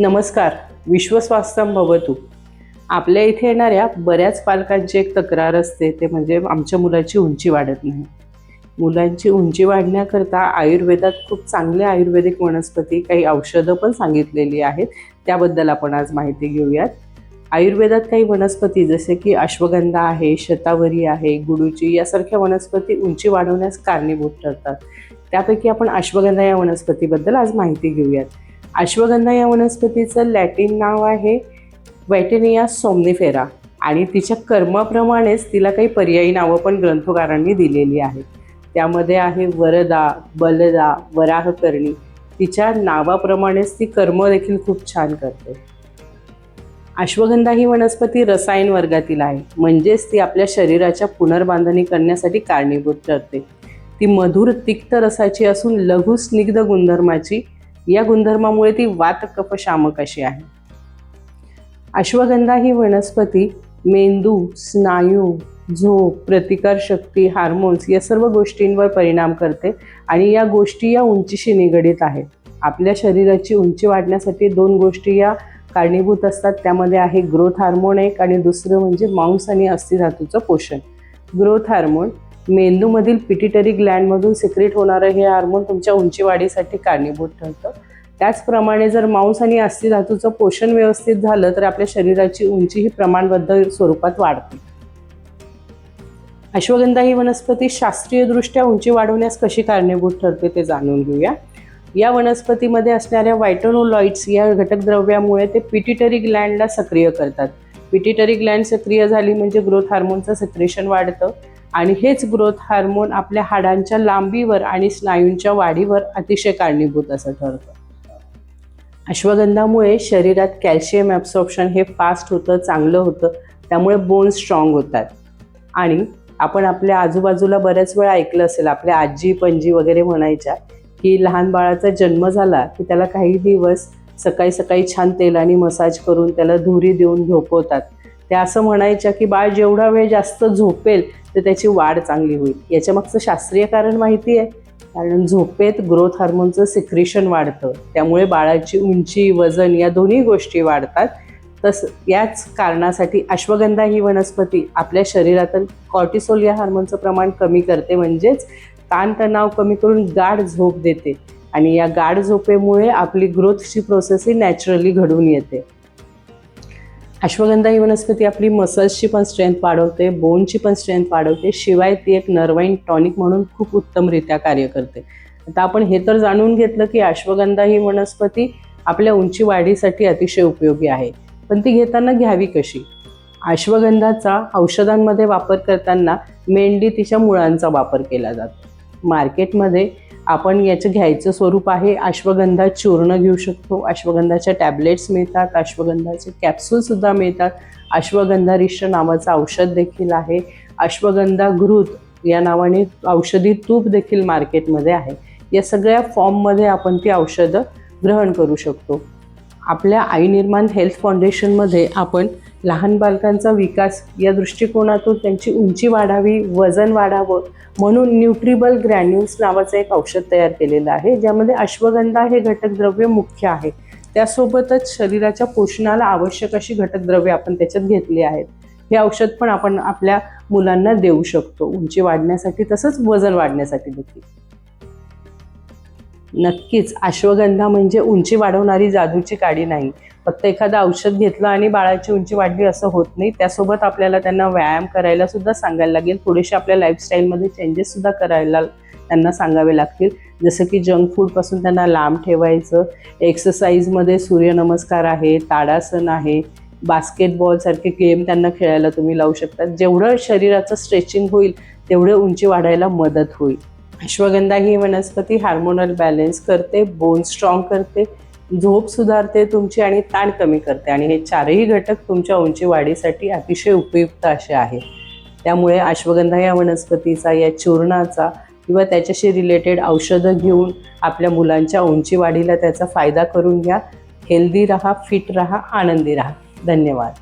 नमस्कार विश्वस्वास्थ्यम आपल्या इथे येणाऱ्या बऱ्याच पालकांची एक तक्रार असते ते म्हणजे आमच्या मुलाची उंची वाढत नाही. मुलांची उंची वाढण्याकरता आयुर्वेदात खूप चांगले आयुर्वेदिक वनस्पती काही औषधं पण सांगितलेली आहेत त्याबद्दल आपण आज माहिती घेऊयात. आयुर्वेदात काही वनस्पती जसे की अश्वगंधा आहे शतावरी आहे गुडूची यासारख्या वनस्पती उंची वाढवण्यास कारणीभूत ठरतात. त्यापैकी आपण अश्वगंधा या वनस्पतीबद्दल आज माहिती घेऊयात. अश्वगंधा या वनस्पतीचं लॅटिन नाव आहे वॅटेनिया सोमनिफेरा. आणि तिच्या कर्माप्रमाणेच तिला काही पर्यायी नावं पण ग्रंथकारांनी दिलेली आहेत. त्यामध्ये आहे वरदा बलदा वराहकर्णी. तिच्या नावाप्रमाणेच ती कर्म देखील खूप छान करते. अश्वगंधा ही वनस्पती रसायन वर्गातील आहे. म्हणजेच ती आपल्या शरीराच्या पुनर्बांधणी करण्यासाठी कारणीभूत ठरते. ती मधुर तिक्त रसाची असून लघु स्निग्ध गुणधर्माची या गुणधर्मामुळे ती वात अशी आहे. अश्वगंधा ही वनस्पती मेंदू स्नायू झोप प्रतिकारशक्ती हार्मोन्स या सर्व गोष्टींवर परिणाम करते आणि या गोष्टी या उंचीशी निगडीत आहेत. आपल्या शरीराची उंची वाढण्यासाठी दोन गोष्टी या कारणीभूत असतात. त्यामध्ये आहे ग्रोथ हार्मोन एक आणि दुसरं म्हणजे मांस आणि अस्थिधातूचं पोषण. ग्रोथ हार्मोन मेंदूमधील पिटिटरी ग्लँडमधून सिक्रेट होणारं हे हार्मोन तुमच्या उंची वाढीसाठी कारणीभूत ठरतं. त्याचप्रमाणे जर मांस आणि अस्थिधातूचं पोषण व्यवस्थित झालं तर आपल्या शरीराची उंची ही प्रमाणबद्ध स्वरूपात वाढते. अश्वगंधा ही वनस्पती शास्त्रीयदृष्ट्या उंची वाढवण्यास कशी कारणीभूत ठरते ते जाणून घेऊया. या वनस्पतीमध्ये असणाऱ्या व्हायटोनोलॉइड्स या घटकद्रव्यामुळे ते पिटिटरी ग्लँडला सक्रिय करतात. पिटिटरी ग्लँड सक्रिय झाली म्हणजे ग्रोथ हार्मोनचं सिक्रेशन वाढतं. आणि हेच ग्रोथ हार्मोन आपल्या हाडांच्या लांबीवर आणि स्नायूंच्या वाढीवर अतिशय कारणीभूत असं ठरतं. अश्वगंधामुळे शरीरात कॅल्शियम ॲब्सॉर्प्शन हे फास्ट होतं चांगलं होतं त्यामुळे बोन स्ट्रॉंग होतात. आणि आपण आपल्या आजूबाजूला बऱ्याच वेळा ऐकलं असेल आपल्या आजी पणजी वगैरे म्हणायच्या की लहान बाळाचा जन्म झाला की त्याला काही दिवस सकाळी सकाळी छान तेलाने मसाज करून त्याला धुरी देऊन झोपवतात. त्या असं म्हणायच्या की बाळ जेवढा वेळ जास्त झोपेल तर त्याची वाढ चांगली होईल. याच्या मागचं शास्त्रीय कारण माहिती आहे. कारण झोपेत ग्रोथ हार्मोनचं सिक्रेशन वाढतं. त्यामुळे बाळाची उंची वजन या दोन्ही गोष्टी वाढतात. तस याच कारणासाठी अश्वगंधा ही वनस्पती आपल्या शरीरातील कॉर्टिसोल या हार्मोनचं प्रमाण कमी करते. म्हणजेच ताणतणाव कमी करून गाढ झोप देते. आणि या गाढ झोपेमुळे आपली ग्रोथची प्रोसेस ही नॅचरली घडून येते. अश्वगंधा ही वनस्पती आपली मसल्सची पण स्ट्रेंथ वाढवते बोनची पण स्ट्रेंथ वाढवते शिवाय ती एक नर्वाईन टॉनिक म्हणून खूप उत्तमरित्या कार्य करते. आता आपण हे तर जाणून घेतलं की अश्वगंधा ही वनस्पती आपल्या उंची वाढीसाठी अतिशय उपयोगी आहे. पण ती घेताना घ्यावी कशी? अश्वगंधाचा औषधांमध्ये वापर करताना मेंढी तिच्या मुळांचा वापर केला जातो. मार्केटमध्ये आपण याचं घ्यायचं स्वरूप आहे अश्वगंधा चूर्ण घेऊ शकतो. अश्वगंधाच्या टॅबलेट्स मिळतात अश्वगंधाचे कॅप्सूलसुद्धा मिळतात. अश्वगंधा रिष्ट नावाचं औषध देखील आहे. अश्वगंधा घृत या नावाने औषधी तूप देखील मार्केटमध्ये आहे. या सगळ्या फॉर्ममध्ये आपण ती औषधं ग्रहण करू शकतो. आपल्या आई निर्माण हेल्थ फाउंडेशनमध्ये आपण लहान बालकांचा विकास या दृष्टिकोनातून त्यांची उंची वाढावी वजन वाढावं म्हणून न्यूट्रिबल ग्रॅन्युल्स नावाचं एक औषध तयार केलेलं आहे ज्यामध्ये अश्वगंधा हे घटकद्रव्य मुख्य आहे. त्यासोबतच शरीराच्या पोषणाला आवश्यक अशी घटकद्रव्ये आपण त्याच्यात घेतली आहेत. हे औषध पण आपण आपल्या मुलांना देऊ शकतो उंची वाढण्यासाठी तसंच वजन वाढण्यासाठी देखील. नक्कीच अश्वगंधा म्हणजे उंची वाढवणारी जादूची काडी नाही फक्त एखादं औषध घेतलं आणि बाळाची उंची वाढली असं होत नाही त्यासोबत आपल्याला त्यांना व्यायाम करायला सुद्धा सांगायला लागेल. थोडेसे आपल्या लाईफस्टाईलमध्ये चेंजेस सुद्धा करायला त्यांना सांगावे लागतील. जसं की जंक फूडपासून त्यांना लांब ठेवायचं. एक्सरसाइजमध्ये सूर्यनमस्कार आहे ताडासन आहे. बास्केटबॉलसारखे गेम त्यांना खेळायला तुम्ही लावू शकता जेवढं शरीराचं स्ट्रेचिंग होईल तेवढं उंची वाढायला मदत होईल. अश्वगंधा ही वनस्पती हार्मोनल बॅलेन्स करते बोन स्ट्रॉंग करते. झोप सुधारते तुमची आणि ताण कमी करते. आणि हे चारही घटक तुमच्या उंची वाढीसाठी अतिशय उपयुक्त असे आहेत. त्यामुळे अश्वगंधा या वनस्पतीचा या चूर्णाचा किंवा त्याच्याशी रिलेटेड औषधं घेऊन आपल्या मुलांच्या उंची वाढीला त्याचा फायदा करून घ्या. हेल्दी राहा फिट राहा आनंदी राहा. धन्यवाद.